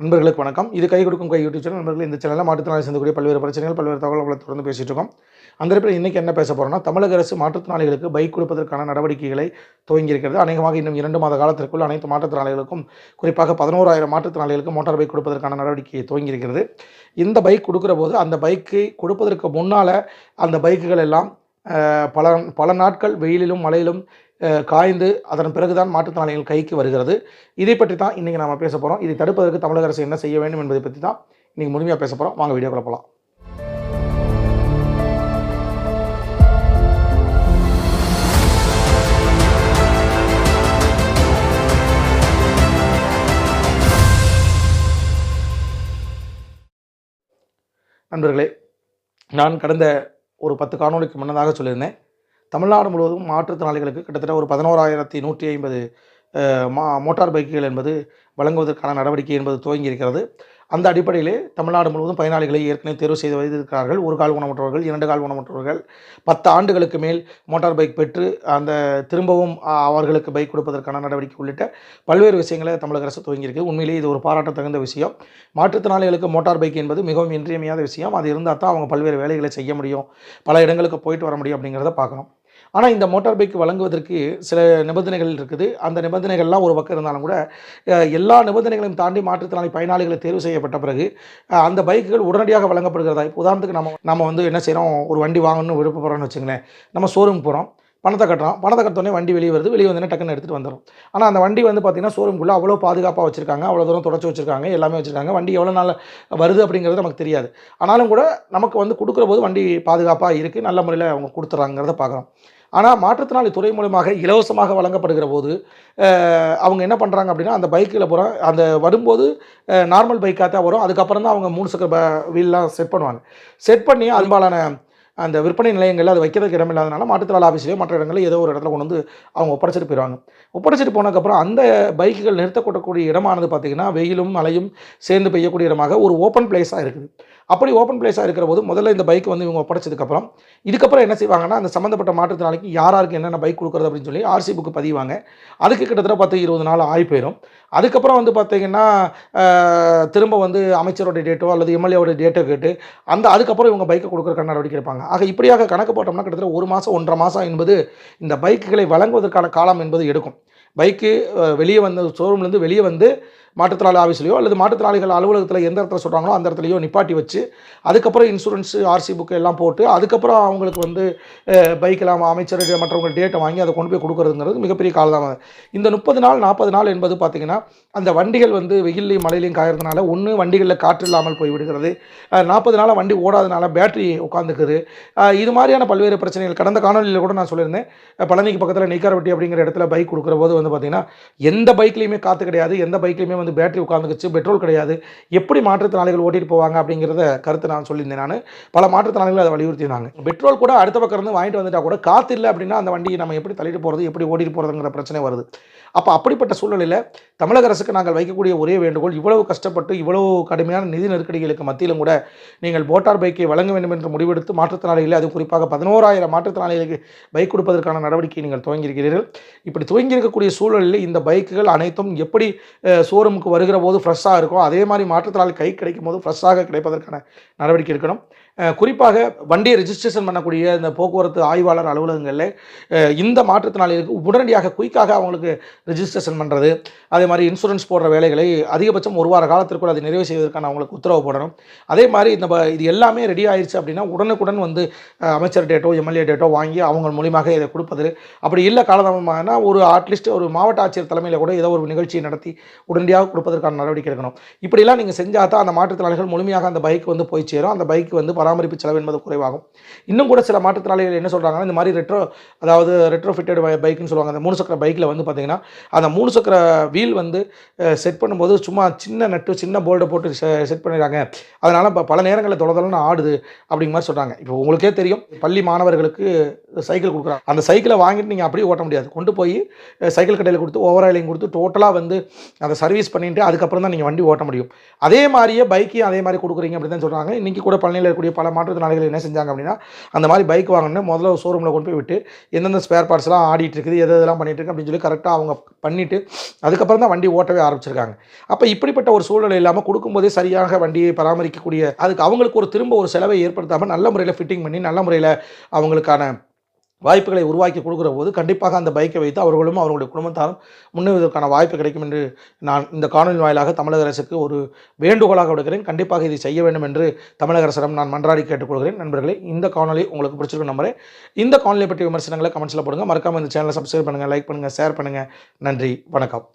நண்பர்களுக்கு வணக்கம். இது கை கொடுக்கும் கை யூடியூப் சேனல். நண்பர்கள் இந்த சேனலில் மாற்றுத்திறனாளி சேர்ந்தக்கூடிய பல்வேறு பிரச்சனைகள் பல்வேறு தகவல்களை தொடர்ந்து பேசிட்டு இருக்கோம். அந்த இடத்துல இன்றைக்கி என்ன பேச போகிறோம்னா தமிழக அரசு மாற்றுத்திறனாளிகளுக்கு பைக் கொடுப்பதற்கான நடவடிக்கைகளை துவங்கியிருக்கிறது. அநேகமாக இன்னும் இரண்டு மாத காலத்திற்குள் அனைத்து மாற்றுத்திறனாளிகளுக்கும் குறிப்பாக பதினோராயிரம் மாற்றுத்திறனாளிகளுக்கு மோட்டார் பைக் கொடுப்பதற்கான நடவடிக்கையை துவங்கியிருக்கிறது. இந்த பைக் கொடுக்குற போது அந்த பைக்கை கொடுப்பதற்கு முன்னால் அந்த பைக்குகள் எல்லாம் பல பல நாட்கள் வெயிலிலும் மழையிலும் காய்ந்து அதன் பிறகுதான் மாற்றுத்திறனாளிகள் கைக்கு வருகிறது. இதை பற்றி தான் இன்றைக்கி நாம் பேச போகிறோம் இதை தடுப்பதற்கு தமிழக அரசு என்ன செய்ய வேண்டும் என்பதை பற்றி தான் இன்றைக்கி முழுமையாக பேச போகிறோம் வாங்க வீடியோக்குள்ள போகலாம் நண்பர்களே நான் கடந்த ஒரு பத்து காணொளிக்கு முன்னதாக சொல்லியிருந்தேன். தமிழ்நாடு முழுவதும் மாற்றுத்திறனாளிகளுக்கு கிட்டத்தட்ட ஒரு பதினோராயிரத்தி நூற்றி ஐம்பது மா மோட்டார் பைக்குகள் என்பது வழங்குவதற்கான நடவடிக்கை என்பது துவங்கி இருக்கிறது அந்த அடிப்படையிலே தமிழ்நாடு முழுவதும் பயனாளிகளை ஏற்கனவே தேர்வு செய்து வைத்திருக்கிறார்கள். ஒரு கால் ஊனமுற்றவர்கள் இரண்டு கால் ஊனமுற்றவர்கள் பத்து ஆண்டுகளுக்கு மேல் மோட்டார் பைக் பெற்று அந்த திரும்பவும் அவர்களுக்கு பைக் கொடுப்பதற்கான நடவடிக்கை உள்ளிட்ட பல்வேறு விஷயங்களை தமிழக அரசு துவங்கியிருக்கு. உண்மையிலேயே இது ஒரு பாராட்ட தகுந்த விஷயம். மாற்றுத்திறனாளிகளுக்கு மோட்டார் பைக் என்பது மிகவும் இன்றியமையாத விஷயம். அது இருந்தால் தான் அவங்க பல்வேறு வேலைகளை செய்ய முடியும். பல இடங்களுக்கு போயிட்டு வர முடியும் அப்படிங்கிறத பார்க்கணும். ஆனால் இந்த மோட்டார் பைக் வழங்குவதற்கு சில நிபந்தனைகள் இருக்குது. அந்த நிபந்தனைகள்லாம் ஒரு பக்கம் இருந்தாலும் கூட எல்லா நிபந்தனைகளையும் தாண்டி மாற்றுத்திறனாளி பயனாளிகளை தேர்வு செய்யப்பட்ட பிறகு அந்த பைக்குகள் உடனடியாக வழங்கப்படுகிறதா? இப்போ உதாரணத்துக்கு நம்ம நம்ம வந்து என்ன செய்கிறோம் ஒரு வண்டி வாங்கணும்னு விருப்பப்படுறோம்னு வச்சுங்களேன் நம்ம ஷோரூம் போகிறோம் பணத்தை கட்டுறோம் பணத்தை கட்டோடனே வண்டி வெளியே வருது. வெளியே வந்து டக்குன்னு எடுத்துகிட்டு வந்துடும் ஆனால் அந்த வண்டி வந்து பார்த்திங்கன்னா ஷோரூம்குள்ளே அவ்வளோ பாதுகாப்பாக வச்சுருக்காங்க. அவ்வளோ தூரம் தொடச்சி வச்சிருக்காங்க. எல்லாமே வச்சுருக்காங்க. வண்டி எவ்வளோ நாள் வருது அப்படிங்கிறது நமக்கு தெரியாது. ஆனாலும் கூட நமக்கு வந்து கொடுக்குற போது வண்டி பாதுகாப்பாக இருக்குது நல்ல முறையில் அவங்க கொடுத்துட்றாங்கிறத பார்க்குறோம் ஆனால் மாற்றுத்திறனாளி துறை மூலமாக இலவசமாக வழங்கப்படுகிற போது அவங்க என்ன பண்ணுறாங்க அப்படின்னா அந்த பைக்கில் போகிற அந்த வரும்போது நார்மல் பைக்காக தான் வரும். அதுக்கப்புறம் தான் அவங்க மூணு சக்கர வீல்லாம் செட் பண்ணுவாங்க. செட் பண்ணி அன்பாலான அந்த விற்பனை நிலையங்களில் அது வைக்கிறதுக்கு இடம் இல்லாதனால மாற்றுத்திறனாளி ஆஃபீஸ்லேயோ மற்ற இடங்களில் ஏதோ ஒரு இடத்துல கொண்டு வந்து அவங்க ஒப்படைச்சிட்டு போயிடுவாங்க. ஒப்படைச்சிட்டு போனதுக்கப்புறம் அந்த பைக்குகள் நிறுத்தக்கூடக்கூடிய இடமானது பார்த்திங்கன்னா வெயிலும் மழையும் சேர்ந்து பெய்யக்கூடிய இடமாக ஒரு ஓப்பன் பிளேஸாக இருக்குது. அப்படி ஓப்பன் பிளேஸாக இருக்கிற போது முதல்ல இந்த பைக் வந்து இவங்க ஒப்படைச்சதுக்கப்புறம் இதுக்கப்புறம் என்ன செய்வாங்கன்னா அந்த சம்மந்தப்பட்ட மாற்றுத்திறனாளிக்கு யாராருக்கு என்னென்ன பைக் கொடுக்குறது அப்படின்னு சொல்லி ஆர்சி புக்கு பதிவாங்க. அதுக்கு கிட்டத்தட்ட பத்து இருபது நாள் ஆகி போயிடும் அதுக்கப்புறம் வந்து பார்த்தீங்கன்னா திரும்ப வந்து அமைச்சரோட டேட்டோ அல்லது எம்எல்ஏவோட டேட்டோ கேட்டு அந்த அதுக்கப்புறம் இவங்க பைக்கை கொடுக்குறக்கான நடவடிக்கை எடுப்பாங்க. ஆக இப்படியாக கணக்கு போட்டோம்னா கிட்டத்தட்ட ஒரு மாதம் ஒன்றரை மாதம் என்பது இந்த பைக்குகளை வழங்குவதற்கான காலம் என்பது எடுக்கும். பைக்கு வெளியே வந்து ஷோரூம்லேருந்து வெளியே வந்து மாற்றுத்திறனாளி ஆஃபீஸ்லையோ அல்லது மாற்றுத்திறனாளிகள் அலுவலகத்தில் எந்த இடத்துல சொல்கிறாங்களோ அந்த இடத்துலையோ நிப்பாட்டி வச்சு அதுக்கப்புறம் இன்சூரன்ஸு ஆர்சி புக்கு எல்லாம் போட்டு அதுக்கப்புறம் அவங்களுக்கு வந்து பைக்கெல்லாம் அமைச்சர் மற்றவங்க டேட்டை வாங்கி அதை கொண்டு போய் கொடுக்குறதுங்கிறது மிகப்பெரிய காலதாமதம். இந்த முப்பது நாள் நாற்பது நாள் என்பது பார்த்திங்கன்னா அந்த வண்டிகள் வந்து வெயிலையும் மழையிலையும் காயறதுனால ஒன்று வண்டிகளில் காற்று இல்லாமல் போய் விடுகிறது. நாற்பது நாளாக வண்டி ஓடாதனால பேட்டரி உட்காந்துக்குது இது மாதிரியான பல்வேறு பிரச்சனைகள் கடந்த காணொலியில் கூட நான் சொல்லியிருந்தேன். பழனிக்கு பக்கத்தில் நெய்க்காரவட்டி அப்படிங்கிற இடத்துல பைக் கொடுக்குற போது வந்து பார்த்திங்கன்னா எந்த பைக்லேயுமே காற்று கிடையாது எந்த பைக்லேயுமே வந்து பேட்டரி உட்காந்துக்குச்சு பெட்ரோல் கிடையாது. எப்படி மாற்றுத்திறனாளிகள் ஓட்டிட்டு போவாங்க அப்படிங்கிறத கருத்து நான் சொல்லியிருந்தேன் நான். பல மாற்றுத்திறனாளிகள் அதை வலியுறுத்தினாங்க பெட்ரோல் கூட அடுத்த பக்கம் இருந்து வாங்கிட்டு வந்துட்டா கூட காற்று இல்லை அப்படின்னா அந்த வண்டியை நம்ம எப்படி தள்ளிட்டு போகிறது எப்படி ஓட்டிட்டு போகிறதுங்கிற பிரச்சனை வருது. அப்போ அப்படிப்பட்ட சூழ்நிலையில் தமிழக அரசுக்கு நாங்கள் வைக்கக்கூடிய ஒரே வேண்டுகோள் இவ்வளவு கஷ்டப்பட்டு இவ்வளவு கடுமையான நிதி நெருக்கடிகளுக்கு மத்தியிலும் கூட நீங்கள் மோட்டார் பைக்கை வழங்க வேண்டும் என்று முடிவெடுத்து மாற்றுத்திறனாளிகளை அது குறிப்பாக பதினோராயிரம் மாற்றுத்திறனாளிகளுக்கு பைக் கொடுப்பதற்கான நடவடிக்கை நீங்கள் துவங்கியிருக்கிறீர்கள். இப்படி துவங்கியிருக்கக்கூடிய சூழலில் இந்த பைக்குகள் அனைத்தும் எப்படி ஷோரூமுக்கு வருகிற போது ஃப்ரெஷ்ஷாக இருக்கும் அதே மாதிரி மாற்றுத்திறனாளி கை கிடைக்கும் போது ஃப்ரெஷ்ஷாக கிடைப்பதற்கான நடவடிக்கை எடுக்கணும். குறிப்பாக வண்டியை ரெஜிஸ்ட்ரேஷன் பண்ணக்கூடிய இந்த போக்குவரத்து ஆய்வாளர் அலுவலகங்களில் இந்த மாற்றுத்திறனாளிகளுக்கு உடனடியாக குயிக்காக அவங்களுக்கு ரெஜிஸ்ட்ரேஷன் பண்ணுறது அதே மாதிரி இன்சூரன்ஸ் போடுற வேலைகளை அதிகபட்சம் ஒரு வார காலத்திற்குள் அதை நிறைவு செய்வதற்கான அவங்களுக்கு உத்தரவு போடணும். அதே மாதிரி இந்த இது எல்லாமே ரெடி ஆயிடுச்சு அப்படின்னா உடனுக்குடன் வந்து அமைச்சர் டேட்டோ எம்எல்ஏ டேட்டோ வாங்கி அவங்க மூலியமாக இதை கொடுப்பது. அப்படி இல்லை காலதாமதமானா ஒரு அட்லீஸ்ட் ஒரு மாவட்ட ஆட்சியர் தலைமையில் கூட ஏதோ ஒரு நிகழ்ச்சியை நடத்தி உடனடியாக கொடுப்பதற்கான நடவடிக்கை எடுக்கணும். இப்படிலாம் நீங்கள் செஞ்சால் தான் அந்த மாற்றுத்திறனாளிகள் முழுமையாக அந்த பைக் வந்து போய் சேரும். அந்த பைக் வந்து பராமரிப்பு செலவு என்பது குறைவாகும். இன்னும் கூட சில மாற்றுத்திறனாளிகள் என்ன சொல்கிறாங்கன்னா இந்த மாதிரி ரெட்ரோ அதாவது ரெட்ரோ ஃபிட்டட் பைக்குன்னு சொல்லுவாங்க. அந்த மூணு சக்கர பைக்கில் வந்து பார்த்தீங்கன்னா அந்த மூணு சக்கர வீல் வந்து செட் பண்ணும்போது சும்மா சின்ன நட்டு சின்ன போல்டை போட்டு செட் பண்ணிடுறாங்க. அதனால் இப்போ பல நேரங்களில் தொடர்ந்து ஆடுது அப்படிங்கிற மாதிரி சொல்கிறாங்க இப்போ உங்களுக்கே தெரியும் பள்ளி மாணவர்களுக்கு சைக்கிள் கொடுக்குறாங்க அந்த சைக்கிளை வாங்கிட்டு நீங்கள் அப்படியே ஓட்ட முடியாது. கொண்டு போய் சைக்கிள் கடையில் கொடுத்து ஓவர் கொடுத்து டோட்டலாக வந்து அதை சர்வீஸ் பண்ணிட்டு அதுக்கப்புறம் தான் நீங்கள் வண்டி ஓட்ட முடியும். அதே மாதிரியே பைக்கையும் அதே மாதிரி கொடுக்குறீங்க அப்படி தான் சொல்கிறாங்க இன்றைக்கி கூட பழனியில் இருக்கக்கூடிய பல மாற்றுத்திறனாளிகள் என்ன செஞ்சாங்க அப்படின்னா அந்த மாதிரி பைக் வாங்கினே முதல்ல ஷோரூமில் கொண்டு போய் விட்டு எந்தெந்த ஸ்பேர் பார்ட்ஸ்லாம் ஆடிட்டு இருக்குது எது எதெல்லாம் பண்ணிட்டு இருக்கு அப்படின்னு சொல்லி கரெக்டாக அவங்க பண்ணிவிட்டு அதுக்கப்புறம் தான் வண்டி ஓட்டவே ஆரம்பிச்சிருக்காங்க. அப்போ இப்படிப்பட்ட ஒரு சூழ்நிலை இல்லாமல் கொடுக்கும்போதே சரியாக வண்டியை பராமரிக்கக்கூடிய அதுக்கு அவங்களுக்கு ஒரு திரும்ப ஒரு செலவை ஏற்படுத்தாமல் நல்ல முறையில் ஃபிட்டிங் பண்ணி நல்ல முறையில் அவங்களுக்கான வாய்ப்புகளை உருவாக்கி கொடுக்குற போது கண்டிப்பாக அந்த பைக்கை வைத்து அவர்களும் அவர்களுடைய குடும்பத்தாரும் முன்னேறுவதற்கான வாய்ப்பு கிடைக்கும் என்று நான் இந்த காணொலி வாயிலாக தமிழக அரசுக்கு ஒரு வேண்டுகோளாக விடுக்கிறேன். கண்டிப்பாக இதை செய்ய வேண்டும் என்று தமிழக அரசிடம் நான் மன்றாடி கேட்டுக்கொள்கிறேன். நண்பர்களே இந்த காணொலி உங்களுக்கு பிடிச்சிருக்கும் நம்பரே இந்த காணொலி பற்றிய விமர்சனங்களை கமெண்ட்ஸில் போடுங்க. மறக்காமல் இந்த சேனலை சப்ஸ்கிரைப் பண்ணுங்கள் லைக் பண்ணுங்கள் ஷேர் பண்ணுங்கள் நன்றி வணக்கம்.